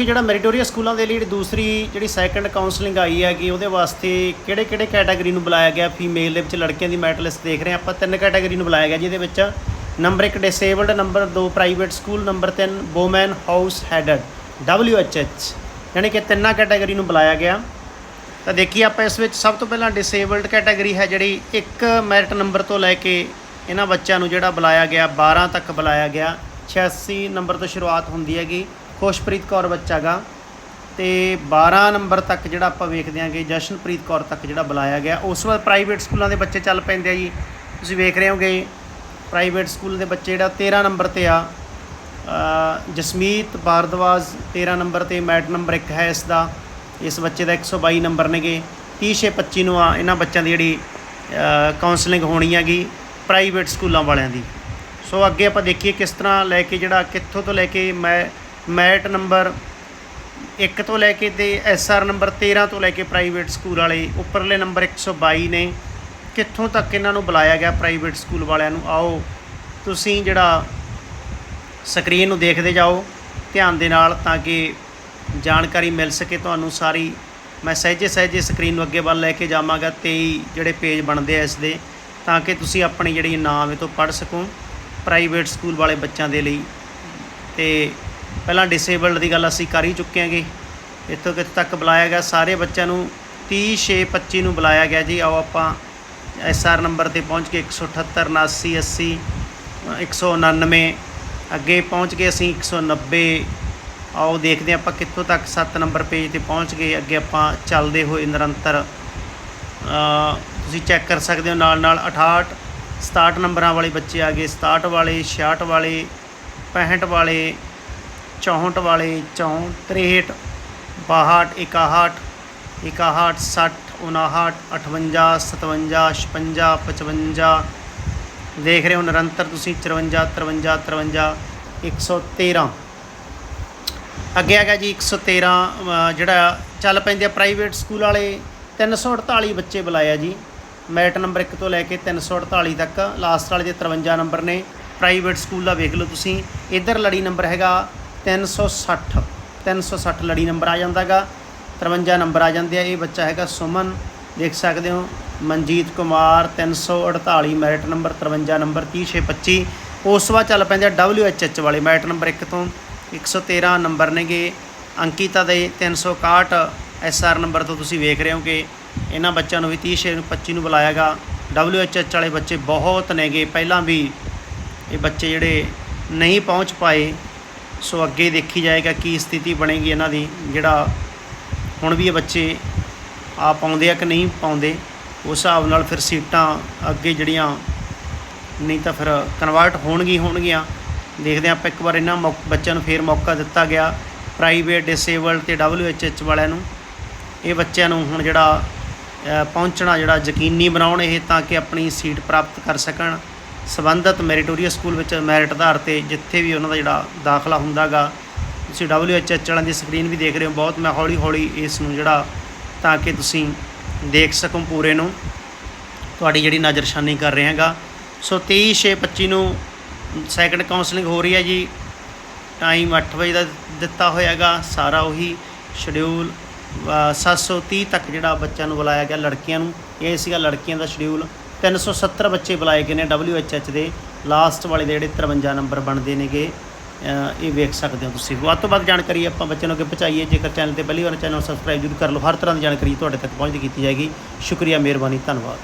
ਕਿ ਜਿਹੜਾ ਮੈਰੀਟੋਰੀਅਸ ਸਕੂਲਾਂ ਦੇ ਲਈ ਜਿਹੜੀ ਦੂਸਰੀ ਜਿਹੜੀ ਸੈਕੰਡ ਕਾਉਂਸਲਿੰਗ ਆਈ ਹੈਗੀ, ਉਹਦੇ ਵਾਸਤੇ ਕਿਹੜੇ ਕਿਹੜੇ ਕੈਟਾਗਰੀ ਨੂੰ ਬੁਲਾਇਆ ਗਿਆ? ਫੀਮੇਲ ਦੇ ਵਿੱਚ ਲੜਕੀਆਂ ਦੀ ਮੈਰਿਟ ਲਿਸਟ ਦੇਖ ਰਹੇ ਹਾਂ। ਆਪਾਂ ਤਿੰਨ ਕੈਟਾਗਰੀ ਨੂੰ ਬੁਲਾਇਆ ਗਿਆ, ਜਿਹਦੇ ਵਿੱਚ number 1 disabled number 2 private school number 3 woman house headed WHH ਯਾਨੀ ਕਿ ਤਿੰਨਾਂ ਕੈਟਾਗਰੀ ਨੂੰ ਬੁਲਾਇਆ ਗਿਆ। ਤਾਂ ਦੇਖੀਏ ਆਪਾਂ ਇਸ ਵਿੱਚ ਸਭ ਤੋਂ ਪਹਿਲਾਂ ਡਿਸੇਬਲਡ ਕੈਟਾਗਰੀ ਹੈ ਜਿਹੜੀ, ਇੱਕ ਮੈਰਿਟ ਨੰਬਰ ਤੋਂ ਲੈ ਕੇ ਇਹਨਾਂ ਬੱਚਿਆਂ ਨੂੰ ਜਿਹੜਾ ਬੁਲਾਇਆ ਗਿਆ 12 ਤੱਕ ਬੁਲਾਇਆ ਗਿਆ। 86 ਨੰਬਰ ਤੋਂ ਸ਼ੁਰੂਆਤ ਹੁੰਦੀ ਹੈਗੀ। ਖੁਸ਼ਪ੍ਰੀਤ ਕੌਰ ਬੱਚਾ ਗਾ। ਤੇ 12 ਨੰਬਰ ਤੱਕ ਜਿਹੜਾ ਆਪਾਂ ਵੇਖਦੇ ਹਾਂਗੇ ਜਸ਼ਨਪ੍ਰੀਤ ਕੌਰ ਤੱਕ ਜਿਹੜਾ ਬੁਲਾਇਆ ਗਿਆ। ਉਸ ਤੋਂ ਬਾਅਦ ਪ੍ਰਾਈਵੇਟ ਸਕੂਲਾਂ ਦੇ ਬੱਚੇ ਚੱਲ ਪੈਂਦੇ ਆ ਜੀ। ਤੁਸੀਂ ਵੇਖ ਰਹੇ ਹੋਗੇ ਪ੍ਰਾਈਵੇਟ ਸਕੂਲ ਦੇ ਬੱਚੇ ਜਿਹੜਾ 13 ਨੰਬਰ ਤੇ ਆ। ਜਸਮੀਤ ਭਾਰਦਵਾਜ 13 ਨੰਬਰ ਤੇ, ਮੈਟ ਨੰਬਰ 1 ਹੈ ਇਸ ਦਾ। ਇਸ ਬੱਚੇ ਦਾ 122 ਨੰਬਰ ਨੇਗੇ। 30 ਛੇ 25 ਨੂੰ ਆ ਇਹਨਾਂ ਬੱਚਿਆਂ ਦੀ ਜਿਹੜੀ ਕਾਉਂਸਲਿੰਗ ਹੋਣੀ ਹੈਗੀ ਪ੍ਰਾਈਵੇਟ ਸਕੂਲਾਂ ਵਾਲਿਆਂ ਦੀ। ਸੋ ਅੱਗੇ ਆਪਾਂ ਦੇਖੀਏ ਕਿਸ ਤਰ੍ਹਾਂ ਲੈ ਕੇ ਜਿਹੜਾ, ਕਿੱਥੋਂ ਤੋਂ ਲੈ ਕੇ ਮੈਂ ਮੈਟ ਨੰਬਰ 1 ਤੋਂ ਲੈ ਕੇ ਤੇ ਐਸਆਰ ਨੰਬਰ 13 ਤੋਂ ਲੈ ਕੇ ਪ੍ਰਾਈਵੇਟ ਸਕੂਲ ਵਾਲੇ, ਉੱਪਰਲੇ ਨੰਬਰ 122 ਨੇ। ਕਿੱਥੋਂ ਤੱਕ ਇਹਨਾਂ ਨੂੰ ਬੁਲਾਇਆ ਗਿਆ ਪ੍ਰਾਈਵੇਟ ਸਕੂਲ ਵਾਲਿਆਂ ਨੂੰ? ਆਓ, ਤੁਸੀਂ ਜਿਹੜਾ ਸਕਰੀਨ ਨੂੰ ਦੇਖਦੇ ਜਾਓ, ਧਿਆਨ ਦੇ ਨਾਲ ਤਾਂ ਕਿ ਜਾਣਕਾਰੀ ਮਿਲ ਸਕੇ ਤੁਹਾਨੂੰ ਸਾਰੀ। ਮੈਂ ਸਹਿਜੇ ਸਹਿਜੇ ਸਕਰੀਨ ਨੂੰ ਅੱਗੇ ਵੱਲ ਲੈ ਕੇ ਜਾਵਾਂਗਾ 23 ਜਿਹੜੇ ਪੇਜ ਬਣਦੇ ਆ ਇਸ ਦੇ ਤਾਂ ਕਿ ਤੁਸੀਂ ਆਪਣੀ ਜਿਹੜੀ ਨਾਮ ਇਹ ਤੋਂ ਪੜ੍ਹ ਸਕੋ, ਪ੍ਰਾਈਵੇਟ ਸਕੂਲ ਵਾਲੇ ਬੱਚਿਆਂ ਦੇ ਲਈ। ਤੇ ਪਹਿਲਾਂ ਡਿਸੇਬਲਡ ਦੀ ਗੱਲ ਅਸੀਂ ਕਰ ਹੀ ਚੁੱਕੇ ਹਾਂਗੇ। ਇੱਥੋਂ ਕਿੱਥੇ ਤੱਕ ਬੁਲਾਇਆ ਗਿਆ, ਸਾਰੇ ਬੱਚਿਆਂ ਨੂੰ 30 6 25 ਨੂੰ ਬੁਲਾਇਆ ਗਿਆ ਜੀ। ਆਓ ਆਪਾਂ ਐਸਆਰ ਨੰਬਰ ਤੇ ਪਹੁੰਚ ਕੇ 178 79 80 199 ਅੱਗੇ ਪਹੁੰਚ ਕੇ ਅਸੀਂ 190 ਆਓ ਦੇਖਦੇ ਹਾਂ ਆਪਾਂ ਕਿੱਥੋਂ ਤੱਕ 7 ਨੰਬਰ ਪੇਜ ਤੇ ਪਹੁੰਚ ਗਏ। ਅੱਗੇ ਆਪਾਂ ਚੱਲਦੇ ਹੋਏ ਨਿਰੰਤਰ ਤੁਸੀਂ ਚੈੱਕ ਕਰ ਸਕਦੇ ਹੋ ਨਾਲ ਨਾਲ 68 67 ਨੰਬਰਾਂ ਵਾਲੇ ਬੱਚੇ ਆ ਗਏ। 67 ਵਾਲੇ 66 ਵਾਲੇ 65 ਵਾਲੇ 64 ਵਾਲੇ 64 63 62 61 61 60 59 58 57 56 55 ਦੇਖ ਰਹੇ ਹੋ ਨਿਰੰਤਰ ਤੁਸੀਂ 54 53 53 113 ਅੱਗੇ ਆ ਗਿਆ ਜੀ 113 ਅ, ਜਿਹੜਾ ਚੱਲ ਪੈਂਦੇ ਆ ਪ੍ਰਾਈਵੇਟ ਸਕੂਲ ਵਾਲੇ 348 ਬੱਚੇ ਬੁਲਾਇਆ ਜੀ। ਮੈਟ ਨੰਬਰ 1 ਤੋਂ ਲੈ ਕੇ 348 ਤੱਕ ਲਾਸਟ ਵਾਲੇ ਦੇ 53 ਨੰਬਰ ਨੇ। ਪ੍ਰਾਈਵੇਟ ਸਕੂਲ ਦਾ ਵੇਖ ਲਓ ਤੁਸੀਂ। ਇੱਧਰ ਲੜੀ ਨੰਬਰ ਹੈਗਾ 360 360 ਲੜੀ ਨੰਬਰ ਆ ਜਾਂਦਾਗਾ। 53 ਨੰਬਰ ਆ ਜਾਂਦੇ ਆ। ਇਹ ਬੱਚਾ ਹੈਗਾ ਸੁਮਨ। ਦੇਖ ਸਕਦੇ ਹੋ, Manjeet Kumar 348 merit number 53 number 30625 ਉਸ ਤੋਂ ਬਾਅਦ ਚੱਲ ਪੈਂਦੇ ਆ WHH ਵਾਲੇ ਮੈਰਿਟ ਨੰਬਰ 1 ਤੋਂ। 113 ਨੰਬਰ ਨੇਗੇ। ਅੰਕਿਤਾ ਦੇ 361 ਐਸਆਰ ਨੰਬਰ ਤੋਂ ਤੁਸੀਂ ਵੇਖ ਰਹੇ ਹੋ ਕਿ ਇਹਨਾਂ ਬੱਚਿਆਂ ਨੂੰ ਵੀ 30 ਛੇ ਨੂੰ 25 ਨੂੰ ਬੁਲਾਇਆਗਾ WHH ਵਾਲੇ ਬੱਚੇ ਬਹੁਤ ਨੇਗੇ। ਪਹਿਲਾਂ ਵੀ ਇਹ ਬੱਚੇ ਜਿਹੜੇ ਨਹੀਂ ਪਹੁੰਚ ਪਾਏ ਸੋ ਅੱਗੇ ਦੇਖੀ ਜਾਏਗਾ ਕੀ ਸਥਿਤੀ ਬਣੇਗੀ ਇਹਨਾਂ ਦੀ, ਜਿਹੜਾ ਹੁਣ ਵੀ ਇਹ ਬੱਚੇ ਆ ਪਾਉਂਦੇ ਆ ਕਿ ਨਹੀਂ ਪਾਉਂਦੇ, ਉਸ ਹਿਸਾਬ ਨਾਲ ਫਿਰ ਸੀਟਾਂ ਅੱਗੇ ਜਿਹੜੀਆਂ, ਨਹੀਂ ਤਾਂ ਫਿਰ ਕਨਵਰਟ ਹੋਣਗੀ ਹੋਣਗੀਆਂ। ਦੇਖਦੇ ਹਾਂ ਆਪਾਂ ਇੱਕ ਵਾਰ ਇਹਨਾਂ ਮੌ- ਬੱਚਿਆਂ ਨੂੰ ਫੇਰ ਮੌਕਾ ਦਿੱਤਾ ਗਿਆ ਪ੍ਰਾਈਵੇਟ ਡਿਸੇਬਲਡ ਤੇ WHH ਵਾਲਿਆਂ ਨੂੰ। ਇਹ ਬੱਚਿਆਂ ਨੂੰ ਹੁਣ ਜਿਹੜਾ ਪਹੁੰਚਣਾ ਜਿਹੜਾ ਯਕੀਨੀ ਬਣਾਉਣ ਇਹ ਤਾਂ ਕਿ ਆਪਣੀ ਸੀਟ ਪ੍ਰਾਪਤ ਕਰ ਸਕਣ। ਸਬੰਧਤ ਮੈਰੀਟੋਰੀਅਸ ਸਕੂਲ ਵਿੱਚ ਮੈਰਿਟ ਆਧਾਰ ਤੇ ਜਿੱਥੇ ਵੀ ਉਹਨਾਂ ਦਾ ਜਿਹੜਾ ਦਾਖਲਾ ਹੁੰਦਾਗਾ, ਤੁਸੀਂ WHH ਵਾਲਿਆਂ ਦੀ ਸਕਰੀਨ ਵੀ ਦੇਖ ਰਹੇ ਹੋ, ਬਹੁਤ ਮੈਂ ਹੌਲੀ ਹੌਲੀ ਇਸ ਨੂੰ ਜਿਹੜਾ ਤਾਂ ਕਿ ਤੁਸੀਂ ਦੇਖ ਸਕੋ ਪੂਰੇ ਨੂੰ। ਤੁਹਾਡੀ ਜਿਹੜੀ ਨਜ਼ਰਸ਼ਾਨੀ ਕਰ ਰਹੇ ਹਾਂਗਾ। ਸੋ 23 ਛੇ 25 ਨੂੰ ਸੈਕੰਡ ਕਾਉਂਸਲਿੰਗ ਹੋ ਰਹੀ ਹੈ ਜੀ। ਟਾਈਮ 8 ਵਜੇ ਦਾ ਦਿੱਤਾ ਹੋਇਆਗਾ, ਸਾਰਾ ਉਹੀ ਸ਼ਡਿਊਲ 730 ਤੱਕ ਜਿਹੜਾ ਬੱਚਿਆਂ ਨੂੰ ਬੁਲਾਇਆ ਗਿਆ, ਲੜਕੀਆਂ ਨੂੰ। ਇਹ ਸੀਗਾ ਲੜਕੀਆਂ ਦਾ ਸ਼ਡਿਊਲ 370 ਬੱਚੇ ਬੁਲਾਏ ਗਏ ਨੇ WHH ਦੇ। ਲਾਸਟ ਵਾਲੇ ਦੇ ਜਿਹੜੇ 53 ਨੰਬਰ ਬਣਦੇ ਨੇਗੇ ਇਹ ਵੇਖ ਸਕਦੇ ਹੋ ਤੁਸੀਂ। ਵੱਧ ਤੋਂ ਵੱਧ ਜਾਣਕਾਰੀ ਆਪਾਂ ਬੱਚਿਆਂ ਨੂੰ ਅੱਗੇ ਪਹੁੰਚਾਈਏ। ਜੇਕਰ ਚੈਨਲ ਤੇ ਪਹਿਲੀ ਵਾਰ ਚੈਨਲ ਸਬਸਕ੍ਰਾਈਬ ਜ਼ਰੂਰ ਕਰ ਲਓ। ਹਰ ਤਰ੍ਹਾਂ ਦੀ ਜਾਣਕਾਰੀ ਤੁਹਾਡੇ ਤੱਕ ਪਹੁੰਚਦੀ ਕੀਤੀ ਜਾਏਗੀ। ਸ਼ੁਕਰੀਆ, ਮਿਹਰਬਾਨੀ, ਧੰਨਵਾਦ।